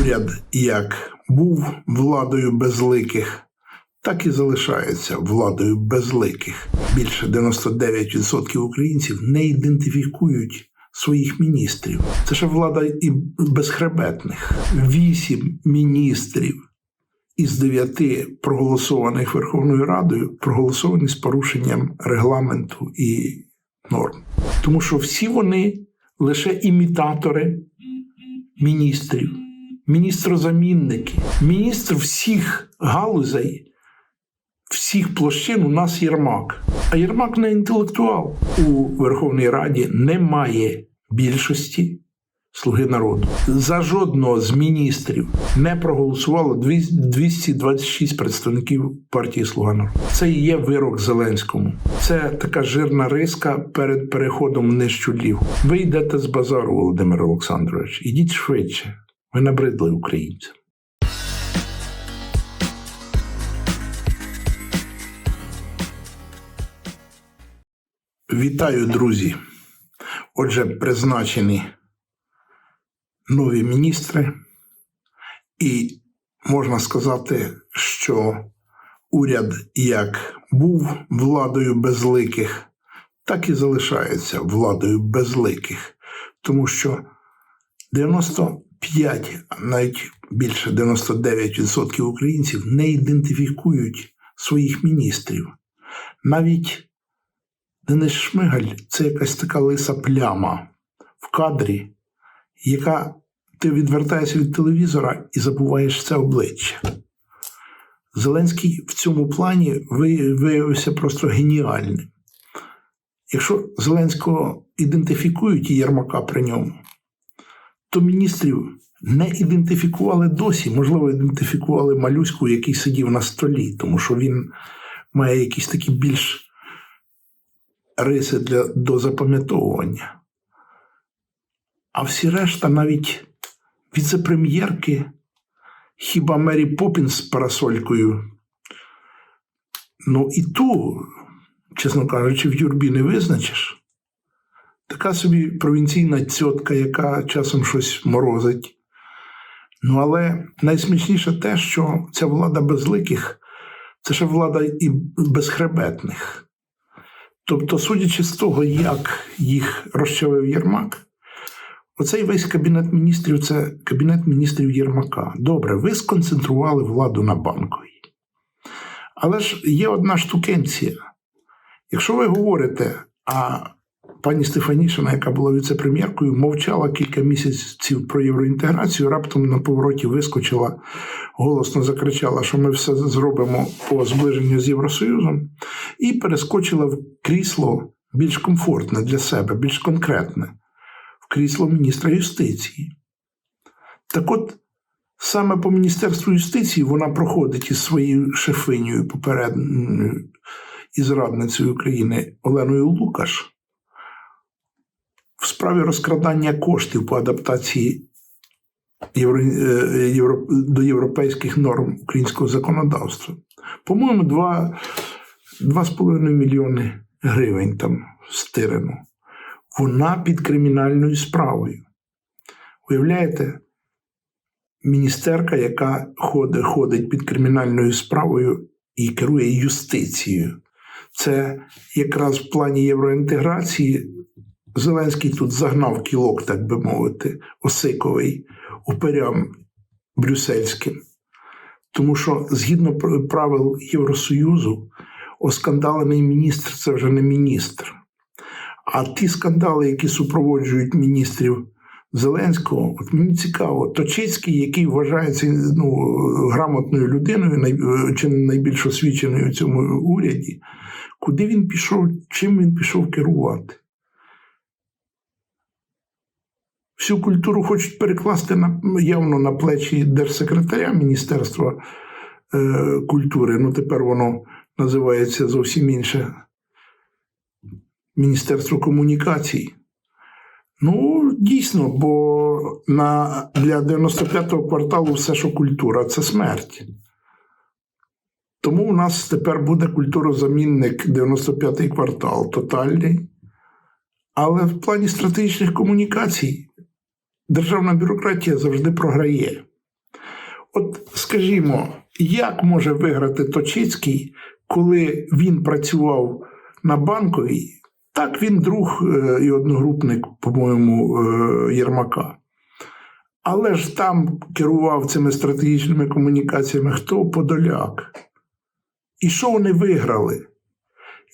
уряд як був владою безликих, так і залишається владою безликих. Більше 99% українців не ідентифікують своїх міністрів. Це ще влада і безхребетних. Вісім міністрів із дев'яти проголосованих Верховною Радою проголосовані з порушенням регламенту і норм. Тому що всі вони лише імітатори міністрів, міністрозамінники, міністр всіх галузей, всіх площин у нас Єрмак. А Єрмак не інтелектуал. У Верховній Раді немає більшості слуги народу. За жодного з міністрів не проголосувало 226 представників партії Слуга народу. Це і є вирок Зеленському. Це така жирна риска перед переходом нижчу лігу. Ви йдете з базару, Володимир Олександрович. Ідіть швидше. Ви набридли українцям. Вітаю, друзі. Отже, призначені нові міністри, і можна сказати, що уряд як був владою безликих, так і залишається владою безликих, тому що 95, навіть більше 99% українців не ідентифікують своїх міністрів. Навіть Денис Шмигаль це якась така лиса пляма в кадрі, яка ти відвертаєшся від телевізора і забуваєш це обличчя. Зеленський в цьому плані виявився просто геніальним. Якщо Зеленського ідентифікують і Єрмака при ньому, то міністрів не ідентифікували досі, можливо, ідентифікували малюську, який сидів на столі, тому що він має якісь такі більш риси для, до запам'ятовування. А всі решта навіть віце-прем'єрки, хіба Мері Поппінс з парасолькою. Ну і ту, чесно кажучи, в юрбі не визначиш. Така собі провінційна цьотка, яка часом щось морозить. Ну, але найсмішніше те, що ця влада безликих це ще влада і безхребетних. Тобто, судячи з того, як їх розчавив Єрмак, оцей весь кабінет міністрів це кабінет міністрів Єрмака. Добре, ви сконцентрували владу на банковій. Але ж є одна штукенція. Якщо ви говорите, а пані Стефанішина, яка була віце-прем'єркою, мовчала кілька місяців про євроінтеграцію, раптом на повороті вискочила, голосно закричала, що ми все зробимо по зближенню з Євросоюзом, і перескочила в крісло більш комфортне для себе, більш конкретне, в крісло міністра юстиції. Так от, саме по Міністерству юстиції вона проходить із своєю шефинею попередньою і зрадницею України Оленою Лукаш справі розкрадання коштів по адаптації євро, до європейських норм українського законодавства. По-моєму, 2,5 мільйони гривень там стирено. Вона під кримінальною справою. Уявляєте, міністерка, яка ходить під кримінальною справою і керує юстицією. Це якраз в плані євроінтеграції Зеленський тут загнав кілок, так би мовити, осиковий упирям брюссельським. Тому що згідно правил Євросоюзу, оскандалений міністр це вже не міністр. А ті скандали, які супроводжують міністрів Зеленського, от мені цікаво, Точицький, який вважається ну, грамотною людиною, чи найбільш освіченою у цьому уряді, куди він пішов, чим він пішов керувати? Всю культуру хочуть перекласти на явно на плечі держсекретаря Міністерства е, культури. Ну, тепер воно називається зовсім інше Міністерство комунікацій. Ну, дійсно, бо на, для 95-го кварталу все, що культура, це смерть. Тому у нас тепер буде культурозамінник 95-й квартал тотальний. Але в плані стратегічних комунікацій державна бюрократія завжди програє. От скажімо, як може виграти Точицький, коли він працював на банковій? Так, він друг е, і одногрупник, по-моєму, е, Єрмака. Але ж там керував цими стратегічними комунікаціями хто Подоляк. І що вони виграли?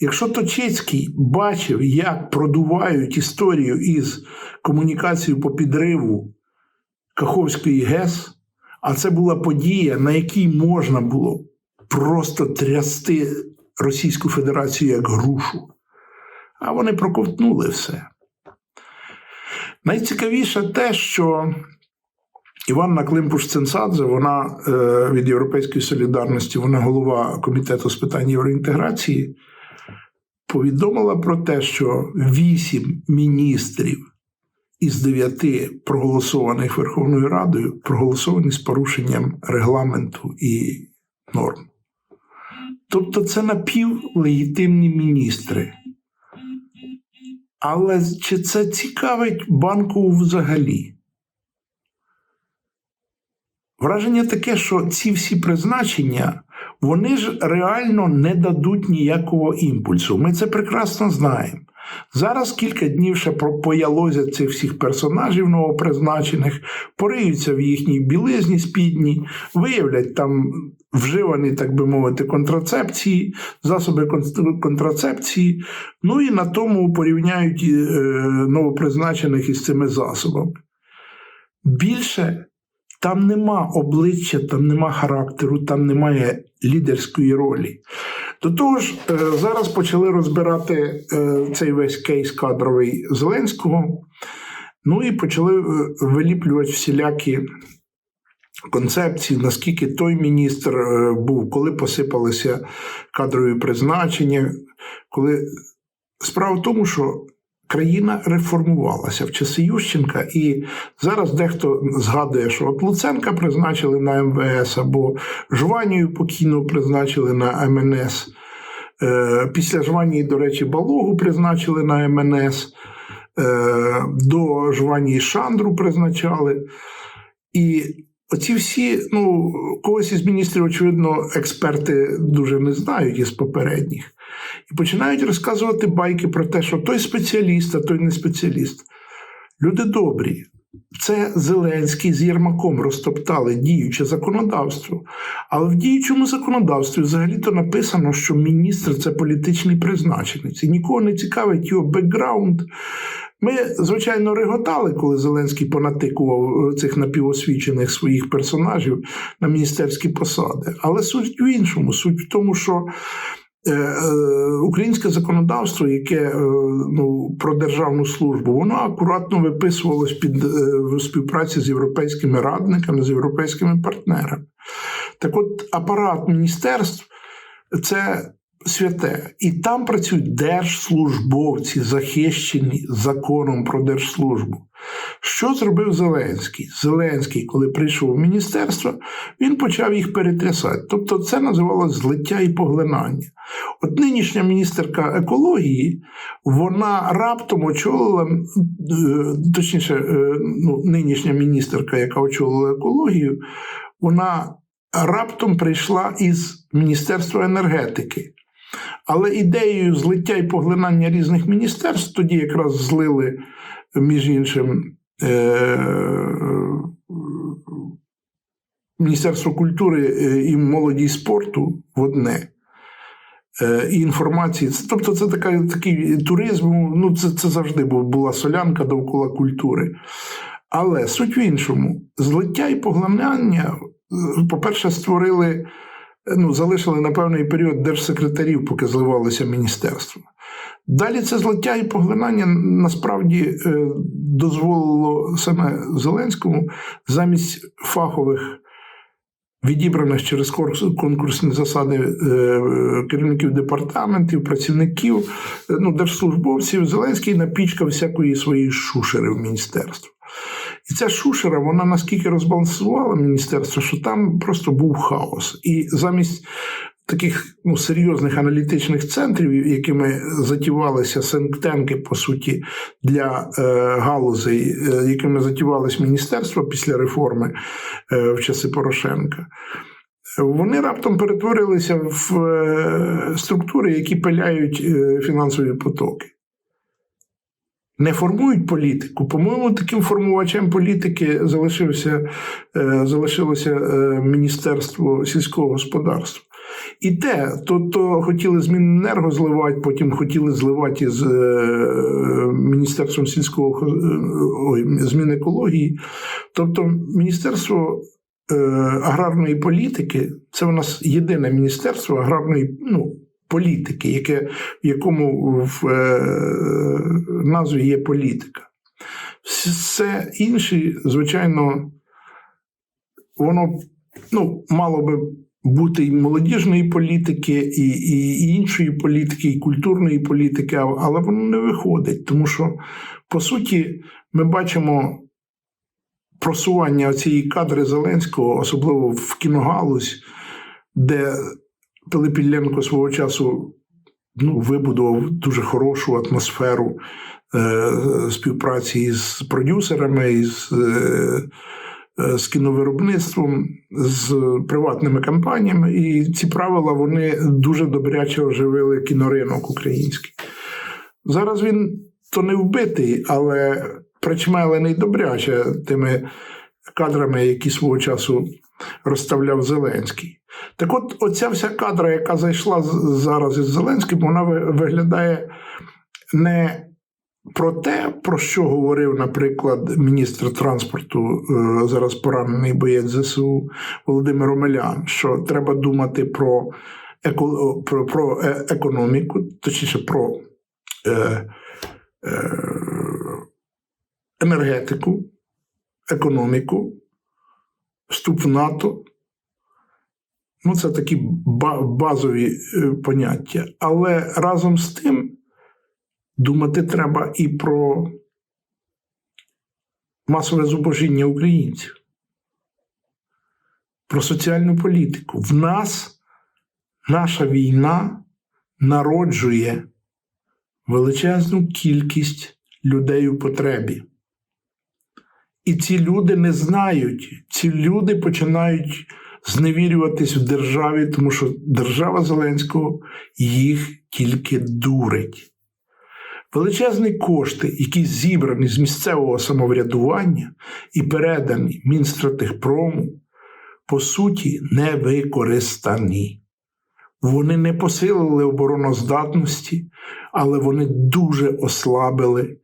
Якщо Точицький бачив, як продувають історію із комунікацією по підриву Каховської ГЕС, а це була подія, на якій можна було просто трясти Російську Федерацію як грушу, а вони проковтнули все. Найцікавіше те, що Іванна Климпуш-Цинцадзе, вона е, від Європейської солідарності, вона голова комітету з питань євроінтеграції, повідомила про те, що вісім міністрів із дев'яти проголосованих Верховною Радою проголосовані з порушенням регламенту і норм. Тобто це напівлегітимні міністри. Але чи це цікавить банку взагалі? Враження таке, що ці всі призначення, вони ж реально не дадуть ніякого імпульсу. Ми це прекрасно знаємо. Зараз кілька днів ще поялозять цих всіх персонажів новопризначених, пориються в їхній білизні спідні, виявлять там вживані, так би мовити, контрацепції, засоби контрацепції, ну і на тому порівняють е, новопризначених із цими засобами. Більше там нема обличчя, там нема характеру, там немає лідерської ролі. До того ж, е, зараз почали розбирати е, цей весь кейс кадровий Зеленського, ну і почали е, виліплювати всілякі концепції, наскільки той міністр був, коли посипалися кадрові призначення. коли Справа в тому, що країна реформувалася в часи Ющенка, і зараз дехто згадує, що от Луценка призначили на МВС або Жванію покійно призначили на МНС. Е, після Жванії, до речі, Балогу призначили на МНС, е, до Жванії Шандру призначали. І оці всі, ну, когось із міністрів, очевидно, експерти дуже не знають із попередніх. І починають розказувати байки про те, що той спеціаліст, а той не спеціаліст. Люди добрі. Це Зеленський з Єрмаком розтоптали діюче законодавство. Але в діючому законодавстві взагалі-то написано, що міністр це політичний призначенець. І нікого не цікавить його бекграунд. Ми, звичайно, реготали, коли Зеленський понатикував цих напівосвічених своїх персонажів на міністерські посади. Але суть в іншому, суть в тому, що Е, е, українське законодавство, яке е, ну, про державну службу, воно акуратно виписувалось під в співпраці з європейськими радниками, з європейськими партнерами. Так от апарат міністерств це святе. І там працюють держслужбовці, захищені законом про держслужбу. Що зробив Зеленський? Зеленський, коли прийшов в міністерство, він почав їх перетрясати. Тобто це називалось злиття і поглинання. От нинішня міністерка екології, вона раптом очолила, е, точніше, е, ну, нинішня міністерка, яка очолила екологію, вона раптом прийшла із Міністерства енергетики. Але ідеєю злиття і поглинання різних міністерств тоді якраз злили, між іншим, е- Міністерство культури е, і молоді і спорту в одне. Е, і інформації. Тобто, це така, такий туризм, ну це це завжди була солянка довкола культури. Але суть в іншому, злиття і поглинання, по-перше, створили ну, залишили на певний період держсекретарів, поки зливалося міністерство. Далі це злиття і поглинання насправді е, дозволило саме Зеленському замість фахових. Відібраних через конкурсні засади е, керівників департаментів, працівників, е, ну, держслужбовців, Зеленський напічкав всякої своєї шушери в міністерство. І ця шушера, вона наскільки розбалансувала міністерство, що там просто був хаос. І замість таких ну, серйозних аналітичних центрів, якими затівалися синктенки, по суті, для е, галузей, е, якими затівалось міністерство після реформи е, в часи Порошенка. Вони раптом перетворилися в е, структури, які пиляють е, фінансові потоки. Не формують політику. По-моєму, таким формувачем політики залишився, е, залишилося е, Міністерство сільського господарства. І те, то, то хотіли з Міненерго зливати, потім хотіли зливати із е, Міністерством сільського е, ой, з Мінекології. Тобто, Міністерство е, аграрної політики це у нас єдине міністерство аграрної ну, політики, яке, в якому в е, назві є політика. Все інше, звичайно, воно ну, мало би бути і молодіжної політики, і, і, іншої політики, і культурної політики, але воно не виходить, тому що, по суті, ми бачимо просування цієї кадри Зеленського, особливо в кіногалузь, де Пилип Іллєнко свого часу ну, вибудував дуже хорошу атмосферу е, співпраці з продюсерами, із, е, е, з кіновиробництвом, з приватними компаніями. І ці правила вони дуже добряче оживили кіноринок український. Зараз він то не вбитий, але причмелений добряче тими кадрами, які свого часу розставляв Зеленський. Так от, оця вся кадра, яка зайшла зараз із Зеленським, вона виглядає не про те, про що говорив, наприклад, міністр транспорту, е, зараз поранений боєць ЗСУ Володимир Омелян, що треба думати про, еко, про, про е- економіку, точніше про е, е, енергетику, економіку, вступ в НАТО. Ну, це такі базові е, поняття. Але разом з тим думати треба і про масове зубожіння українців, про соціальну політику. В нас наша війна народжує величезну кількість людей у потребі. І ці люди не знають, ці люди починають зневірюватись в державі, тому що держава Зеленського їх тільки дурить. Величезні кошти, які зібрані з місцевого самоврядування і передані Мінстратегпрому, по суті, не використані. Вони не посилили обороноздатності, але вони дуже ослабили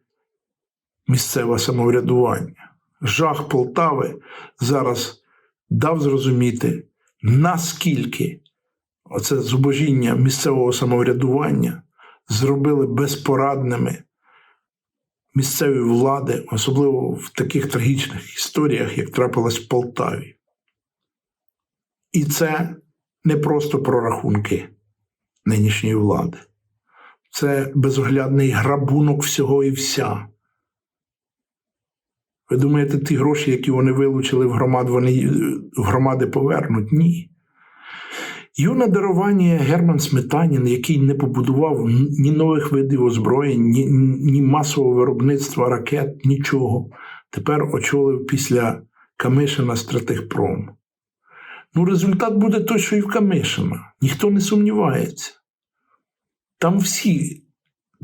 місцеве самоврядування. Жах Полтави зараз дав зрозуміти, наскільки оце зубожіння місцевого самоврядування зробили безпорадними місцеві влади, особливо в таких трагічних історіях, як трапилось в Полтаві. І це не просто прорахунки нинішньої влади. Це безоглядний грабунок всього і вся. Ви думаєте, ті гроші, які вони вилучили в громад, вони е, в громади повернуть? Ні. Юне дарування Герман Сметанін, який не побудував ні нових видів озброєнь, ні, ні масового виробництва ракет, нічого. Тепер очолив після Камишина стратегпром. Ну, результат буде той, що і в Камишина. Ніхто не сумнівається. Там всі,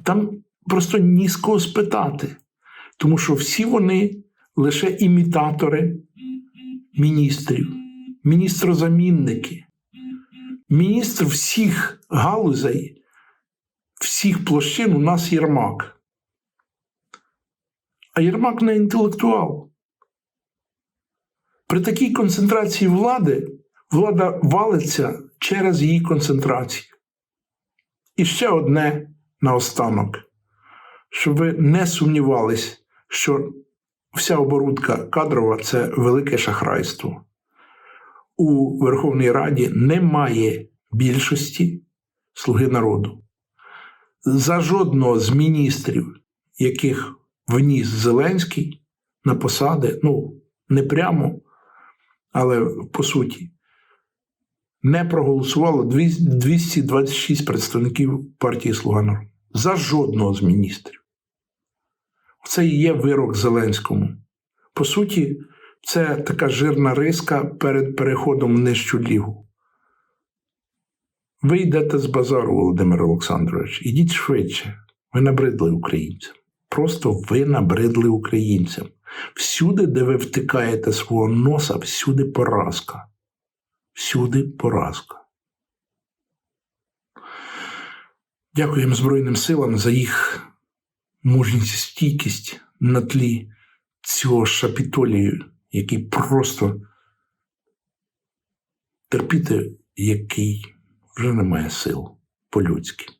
там просто ні з кого спитати. Тому що всі вони лише імітатори міністрів, міністрозамінники. Міністр всіх галузей, всіх площин у нас Єрмак. А Єрмак не інтелектуал. При такій концентрації влади влада валиться через її концентрацію. І ще одне наостанок, щоб ви не сумнівались, що вся оборудка кадрова це велике шахрайство. У Верховній Раді немає більшості слуги народу. За жодного з міністрів, яких вніс Зеленський на посади, ну, не прямо, але по суті, не проголосувало 226 представників партії Слуга народу. За жодного з міністрів. Це і є вирок Зеленському. По суті, це така жирна риска перед переходом в нижчу лігу. Ви йдете з базару, Володимир Олександрович. Ідіть швидше. Ви набридли українцям. Просто ви набридли українцям. Всюди, де ви втикаєте свого носа, всюди поразка. Всюди поразка. Дякуємо Збройним силам за їх мужність, стійкість на тлі цього шапітолію, який просто терпіти, який вже немає сил по-людськи.